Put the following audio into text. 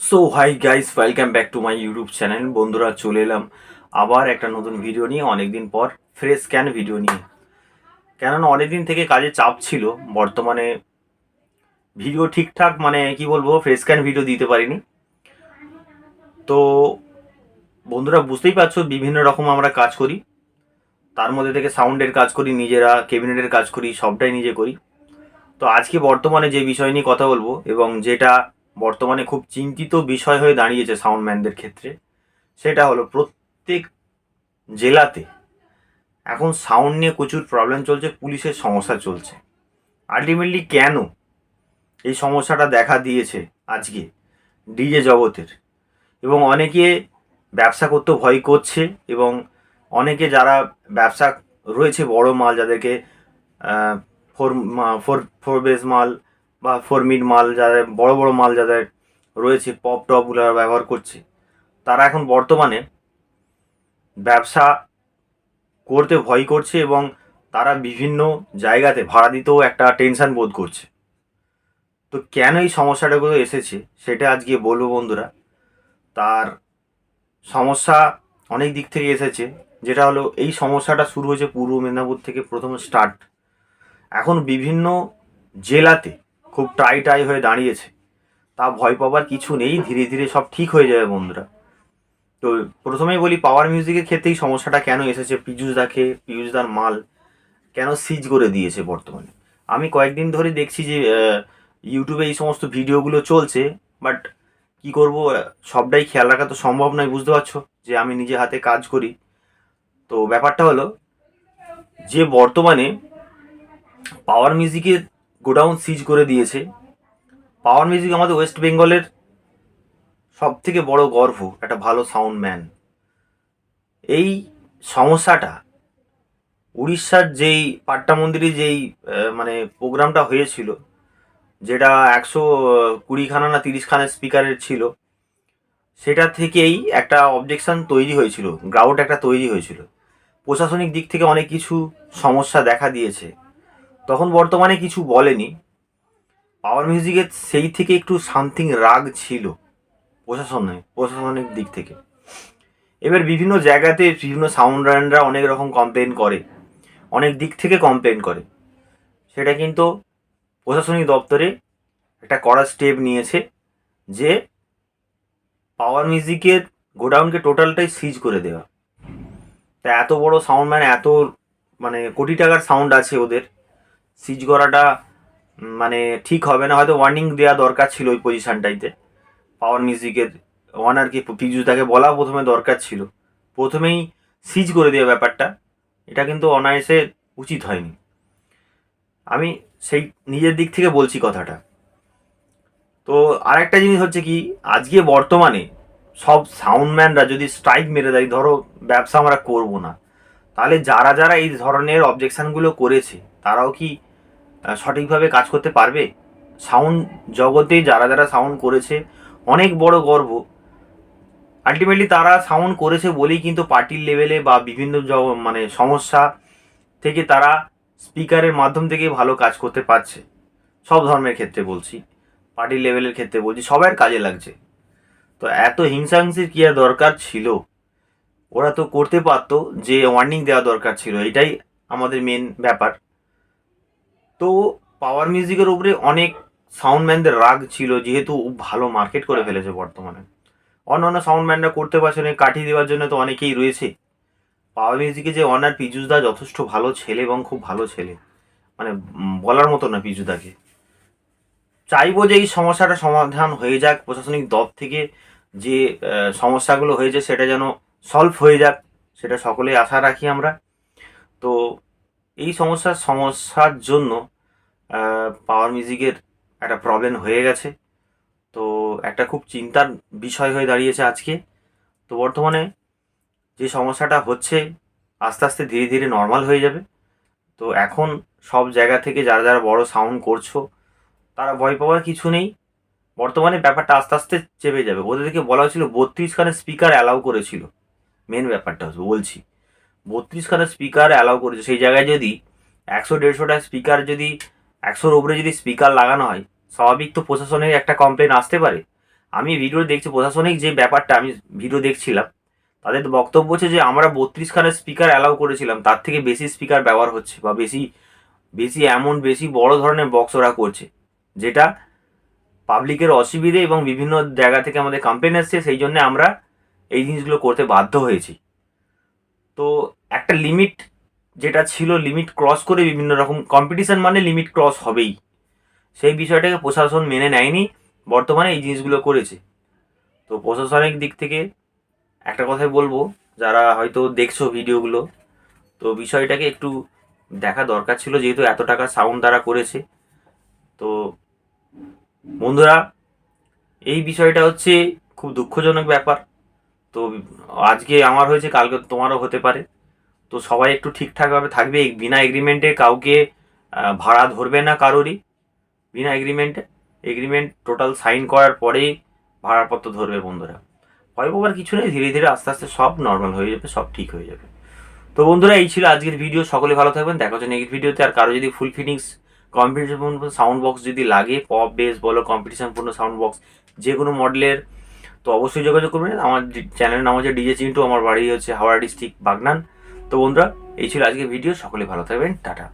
So hi guys welcome back to my YouTube channel বন্ধুরা, চলে এলাম আবার একটা নতুন ভিডিও নিয়ে, অনেকদিন পর ফ্রেশ ক্যান ভিডিও নিয়ে। কেননা, অনেকদিন থেকে কাজে চাপ ছিল, বর্তমানে ভিডিও ঠিকঠাক মানে কি বলব ফ্রেশ ক্যান ভিডিও দিতে পারিনি। তো, বন্ধুরা, বুঝতেই পারছ, বিভিন্ন রকম আমরা কাজ করি। তার মধ্যে থেকে সাউন্ডের কাজ করি, নিজেরা ক্যাবিনেটের কাজ করি, সবটাই নিজে করি। তো, আজকে বর্তমানে যে বিষয় নিয়ে কথা বলব, এবং যেটা বর্তমানে খুব চিন্তিত বিষয় হয়ে দাঁড়িয়েছে সাউন্ডম্যানদের ক্ষেত্রে। সেটা হলো প্রত্যেক জেলাতে এখন সাউন্ড নিয়ে প্রচুর প্রবলেম চলছে, পুলিশের সমস্যা চলছে। আলটিমেটলি কেন এই সমস্যাটা দেখা দিয়েছে আজকে ডিজে জগতের? এবং অনেকে ব্যবসা করতে ভয় করছে এবং অনেকে যারা ব্যবসা রয়েছে বড় মাল, যাদেরকে ফোর ফোর ফোর বেস মাল বা ফোর মিড মাল যাদের, বড় বড় মাল যাদের রয়েছে পপ টপগুলো ব্যবহার করছে। তারা এখন বর্তমানে ব্যবসা করতে ভয় করছে এবং তারা বিভিন্ন জায়গাতে ভাড়া দিতেও একটা টেনশন বোধ করছে। তো কেন এই সমস্যাটাগুলো এসেছে, সেটা আজকে বলব বন্ধুরা। তার সমস্যা অনেক দিক থেকে এসেছে, যেটা হলো এই সমস্যাটা শুরু হয়েছে পূর্ব মেদিনীপুর থেকে প্রথম স্টার্ট এখন বিভিন্ন জেলাতে খুব টাই টাই হয়ে দাঁড়িয়েছে। তা ভয় পাবার কিছু নেই, ধীরে ধীরে সব ঠিক হয়ে যাবে বন্ধুরা। তো প্রথমেই বলি পাওয়ার মিউজিকের ক্ষেত্রেই সমস্যাটা কেন এসেছে? পীযুষ দাকে, পীযুষ দার মাল কেন সিজ করে দিয়েছে বর্তমানে? আমি কয়েকদিন ধরে দেখছি যে ইউটিউবে এই সমস্ত ভিডিওগুলো চলছে বাট কি করব? সবটাই খেয়াল রাখা তো সম্ভব নয়, বুঝতে পারছ? যে আমি নিজে হাতে কাজ করি। তো ব্যাপারটা হলো, যে বর্তমানে পাওয়ার মিউজিকের গোডাউন সিজ করে দিয়েছে। পাওয়ার মিউজিক আমাদের ওয়েস্ট বেঙ্গলের সব থেকে বড় গর্ব, একটা ভালো সাউন্ড ম্যান এই সমস্যাটা উড়িষ্যার যেই পাট্টা মন্দিরে যেই মানে প্রোগ্রামটা হয়েছিল, যেটা একশো কুড়িখানা না তিরিশখানা স্পিকারের ছিল, সেটা থেকেই একটা অবজেকশন তৈরি হয়েছিল গ্রাউন্ড একটা তৈরি হয়েছিল। প্রশাসনিক দিক থেকে অনেক কিছু সমস্যা দেখা দিয়েছে। তখন বর্তমানে কিছু বলেনি। পাওয়ার মিউজিকের সেই থেকে একটু সামথিং রাগ ছিল প্রশাসনে, প্রশাসনিক দিক থেকে। এবার বিভিন্ন জায়গাতে বিভিন্ন সাউন্ড ব্র্যান্ডরা অনেক রকম কমপ্লেন করে, অনেক দিক থেকে কমপ্লেন করে। সেটা কিন্তু প্রশাসনিক দপ্তরে একটা কড়া স্টেপ নিয়েছে যে পাওয়ার মিউজিকের গোডাউনকে টোটালটাই সিজ করে দেওয়া। তা এত বড় সাউন্ড ম্যান এত মানে কোটি টাকার সাউন্ড আছে ওদের। সিজ করাটা মানে ঠিক হবে না। হয়তো ওয়ার্নিং দেওয়া দরকার ছিল ওই পজিশনটাইতে পাওয়ার মিউজিকের ওয়ানারকে পীযুষ দাকে বলা প্রথমে দরকার ছিল। প্রথমেই সিজ করে দেওয়া ব্যাপারটা। এটা কিন্তু অনায়াসে উচিত হয়নি। আমি সেই নিজের দিক থেকে বলছি কথাটা। তো আরেকটা জিনিস হচ্ছে কি, আজকে বর্তমানে সব সাউন্ডম্যানরা যদি স্ট্রাইক মেরে দেয়, ধরো ব্যবসা আমরা করব না। তাহলে যারা যারা এই ধরনের অবজেকশানগুলো করেছে তারাও কি সঠিকভাবে কাজ করতে পারবে? সাউন্ড জগতে যারা যারা সাউন্ড করেছে, অনেক বড় গর্ব। আলটিমেটলি তারা সাউন্ড করেছে বলেই কিন্তু পার্টির লেভেলে বা বিভিন্ন মানে সমস্যা থেকে তারা স্পিকারের মাধ্যম থেকে ভালো কাজ করতে পারছে। সব ধর্মের ক্ষেত্রে বলছি, পার্টির লেভেলের ক্ষেত্রে বলছি সবার কাজে লাগছে। তো এত হিংসাহিংসির কি আর দরকার ছিল? ওরা তো করতে পারতো যে ওয়ার্নিং দেওয়া দরকার ছিল, এটাই আমাদের মেন ব্যাপার। তো পাওয়ার মিউজিকের উপরে অনেক সাউন্ডম্যানদের রাগ ছিল যেহেতু ভালো মার্কেট করে ফেলেছে বর্তমানে। অন্য অন্য সাউন্ডম্যানরা করতে পারছে না কাটিয়ে দেওয়ার জন্য তো অনেকেই রয়েছে। পাওয়ার মিউজিকে যে অনার পিজুসদা যথেষ্ট ভালো ছেলে এবং খুব ভালো ছেলে। মানে বলার মতো না পিজুদাকে চাইব যে এই সমস্যাটা সমাধান হয়ে যাক প্রশাসনিক দপ থেকে যে সমস্যাগুলো হয়েছে সেটা যেন সলভ হয়ে যাক সেটা সকলেই আশা রাখি আমরা। তো এই সমস্যার সমস্যার জন্য পাওয়ার মিউজিকের একটা প্রবলেম হয়ে গেছে। তো একটা খুব চিন্তার বিষয় হয়ে দাঁড়িয়েছে আজকে। তো বর্তমানে যে সমস্যাটা হচ্ছে, আস্তে আস্তে ধীরে ধীরে নর্মাল হয়ে যাবে। তো এখন সব জায়গা থেকে যারা যারা বড় সাউন্ড করছ, তারা ভয় পাওয়ার কিছু নেই। বর্তমানে ব্যাপারটা আস্তে আস্তে চেপে যাবে। ওদেরকে বলা হয়েছিল বত্রিশখানে স্পিকার অ্যালাউ করেছিল। মেন ব্যাপারটা হচ্ছে, বলছি। বত্রিশখানা স্পিকার অ্যালাউ করেছে। সেই জায়গায় যদি একশো দেড়শোটা স্পিকার যদি একশোর উপরে যদি স্পিকার লাগানো হয়, স্বাভাবিক তো প্রশাসনের একটা কমপ্লেন আসতে পারে। আমি ভিডিও দেখছি, প্রশাসনিক যে ব্যাপারটা আমি ভিডিও দেখছিলাম, তাদের বক্তব্য হচ্ছে যে আমরা বত্রিশখানের স্পিকার অ্যালাউ করেছিলাম, তার থেকে বেশি স্পিকার ব্যবহার হচ্ছে বা বেশি বেশি এমন, বেশি বড় ধরনের বক্স ওরা করছে, যেটা পাবলিকের অসুবিধে এবং বিভিন্ন জায়গা থেকে আমাদের কমপ্লেন এসছে, সেই জন্য আমরা এই জিনিসগুলো করতে বাধ্য হয়েছি। তো একটা লিমিট যেটা ছিল লিমিট ক্রস করে বিভিন্ন রকম কম্পিটিশন মানে লিমিট ক্রস হবেই। সেই বিষয়টাকে প্রশাসন মেনে নেয়নি, বর্তমানে এই জিনিসগুলো করেছে। তো প্রশাসনিক দিক থেকে একটা কথাই বলব, যারা হয়তো দেখছ ভিডিওগুলো, তো বিষয়টাকে একটু দেখা দরকার ছিল, যেহেতু এত টাকা সাউন্ড দ্বারা করেছে। তো বন্ধুরা, এই বিষয়টা হচ্ছে খুব দুঃখজনক ব্যাপার। তো আজকে আমার হয়েছে, কালকে তোমারও হতে পারে। তো সবাই একটু ঠিকঠাকভাবে থাকবে। বিনা এগ্রিমেন্টে কাউকে ভাড়া ধরবে না কারোরই। বিনা এগ্রিমেন্টে এগ্রিমেন্ট টোটাল সাইন করার পরেই ভাড়াপত্র ধরবে বন্ধুরা। ভয় পাবার কিছু নেই, ধীরে ধীরে আস্তে আস্তে সব নর্মাল হয়ে যাবে, সব ঠিক হয়ে যাবে। তো বন্ধুরা, এই ছিল আজকের ভিডিও সকলে ভালো থাকবেন। দেখা হচ্ছে নেক্সট ভিডিওতে আর কারও যদি full fittings competition sound box যদি লাগে পপ বেস বলো কম্পিটিশন পূর্ণ সাউন্ড বক্স যে কোনো মডেলের তো অবশ্যই যোগাযোগ করবেন। আমার চ্যানেলের নাম হচ্ছে ডিজে চিন্টু আমার বাড়ি হচ্ছে হাওড়া ডিস্ট্রিক্ট বাগনান। তো বন্ধুরা এই ছিল আজকের ভিডিও। সকলে ভালো থাকবেন। টাটা।